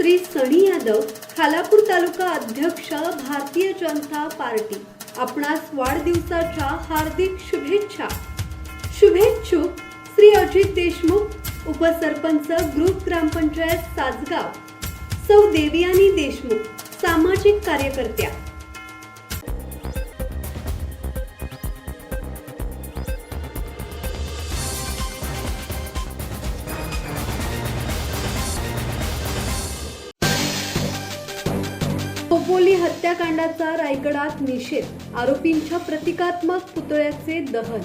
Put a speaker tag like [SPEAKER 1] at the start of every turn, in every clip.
[SPEAKER 1] श्री सणी यादव खालापूर तालुका अध्यक्ष भारतीय जनता पार्टी. आपणास वाढदिवसाच्या हार्दिक शुभेच्छा. शुभेच्छुक श्री अजित देशमुख उपसरपंच ग्रुप ग्रामपंचायत सासगाव. सौ देवयानी देशमुख सामाजिक कार्यकर्त्या. खोपोली हत्याकांडाचा रायगडात निषेध आरोपींच्या प्रतिकात्मक पुतळ्याचे दहन.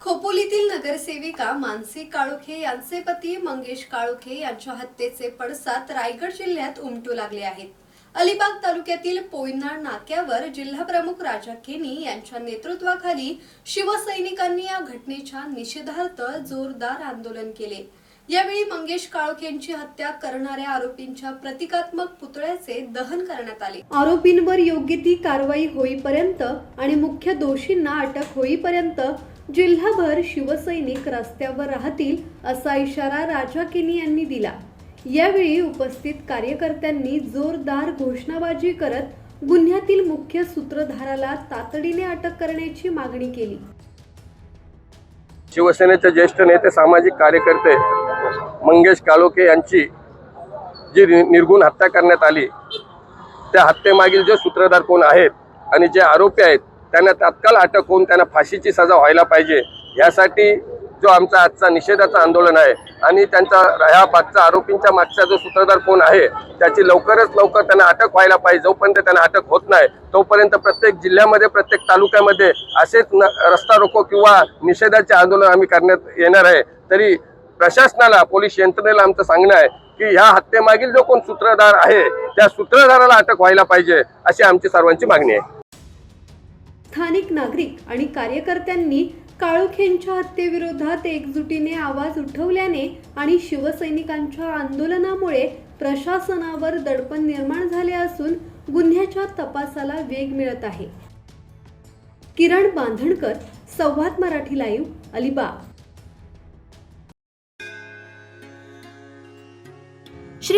[SPEAKER 1] खोपोलीतील नगरसेविका मानसी काळोखे यांचे पती मंगेश काळोखे यांच्या हत्येचे पडसाद रायगड जिल्ह्यात उमटू लागले आहेत. अलिबाग तालुक्यातील पोयनाळ नाक्यावर जिल्हाप्रमुख राजा केनी यांच्या नेतृत्वाखाली शिवसैनिकांनी या घटनेच्या निषेधार्थ जोरदार आंदोलन केले. यावेळी मंगेश काळोखेंची हत्या करणाऱ्या आरोपींच्या प्रतिकात्मक पुतळ्याचे दहन करण्यात आले. आरोपींवर योग्य ती कारवाई होईपर्यंत आणि मुख्य दोषींना अटक होईपर्यंत जिल्हाभर शिवसैनिक रस्त्यावर राहतील असा इशारा राजा केनी यांनी दिला. यावेळी उपस्थित कार्यकर्त्यांनी जोरदार घोषणाबाजी करत गुन्ह्यातील मुख्य सूत्रधाराला तातडीने अटक करण्याची मागणी केली.
[SPEAKER 2] शिवसेनेचे ज्येष्ठ नेते सामाजिक कार्यकर्ते मंगेश काळोखे यांची जी नि- निर्गुण हत्या करण्यात आली त्या हत्येमागील जे सूत्रधार कोण आहेत आणि जे आरोपी आहेत त्यांना तात्काळ अटक होऊन त्यांना फाशीची सजा व्हायला पाहिजे यासाठी जो आमचा आजचा निषेधाचं आंदोलन आहे आणि त्यांचा ह्या मागचा आरोपींच्या मागचा जो सूत्रधार कोण आहे त्याची लवकरच लवकर त्यांना अटक व्हायला पाहिजे. जोपर्यंत त्यांना अटक होत नाही तोपर्यंत प्रत्येक जिल्ह्यामध्ये प्रत्येक तालुक्यामध्ये असेच न रस्ता रोको किंवा निषेधाचे आंदोलन आम्ही करण्यात येणार आहे. तरी प्रशासनाला पोलीस यंत्रणेला आमचं सांगणं आहे की ह्या हत्येमागील जो कोण सूत्रधार आहे त्या सूत्रधाराला अटक व्हायला पाहिजे अशी आमची सर्वांची मागणी आहे.
[SPEAKER 1] स्थानिक नागरिक आणि कार्यकर्त्यांनी काळोखेंच्या हत्येविरोधात एकजुटीने आवाज उठवल्याने आणि शिवसैनिकांच्या आंदोलनामुळे प्रशासनावर दडपण निर्माण झाले असून गुन्ह्याच्या तपासाला वेग मिळत आहे. किरण बांधणकर संवाद मराठी लाईव्ह अलिबाग.